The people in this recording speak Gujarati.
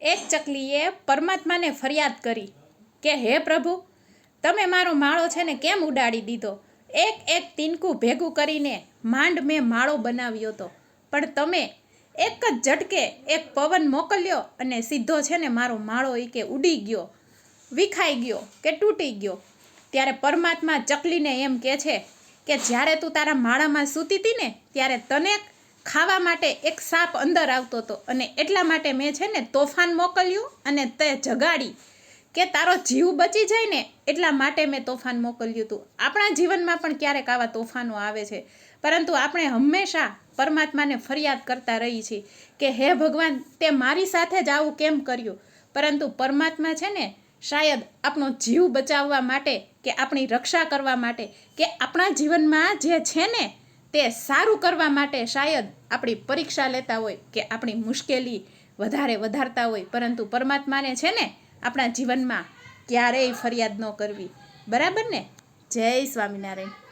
એક ચકલીએ પરમાત્માને ફરિયાદ કરી કે, હે પ્રભુ, તમે મારો માળો છે ને કેમ ઉડાડી દીધો? એક એક તીનકું ભેગું કરીને માંડ મેં માળો બનાવ્યો હતો. પણ તમે એક જ ઝટકે એક પવન મોકલ્યો અને સીધો છે ને મારો માળો એ કે ઉડી ગયો, વિખાઈ ગયો કે તૂટી ગયો. ત્યારે પરમાત્મા ચકલીને એમ કહે છે કે, જ્યારે તું તારા માળામાં સૂતી હતી ને, ત્યારે તને ખાવા માટે એક સાપ અંદર આવતો હતો અને એટલા માટે મેં છે ને તોફાન મોકલ્યું અને તે જગાડી કે તારો જીવ બચી જાય ને એટલા માટે મેં તોફાન મોકલ્યું હતું. આપણા જીવનમાં પણ ક્યારેક આવા તોફાનો આવે છે. પરંતુ આપણે હંમેશા પરમાત્માને ફરિયાદ કરતા રહી છીએ કે હે ભગવાન, તે મારી સાથે જ આવું કેમ કર્યું? પરંતુ પરમાત્મા છે ને શાયદ આપણો જીવ બચાવવા માટે કે આપણી રક્ષા કરવા માટે કે આપણા જીવનમાં જે છે ને તે સારું કરવા માટે શાયદ આપણી પરીક્ષા લેતા હોય કે આપણી મુશ્કેલી વધારે વધારતા હોય, પરંતુ પરમાત્માને છે ને આપણા જીવનમાં ક્યારેય ફરિયાદ ન કરવી. બરાબર ને? જય સ્વામિનારાયણ.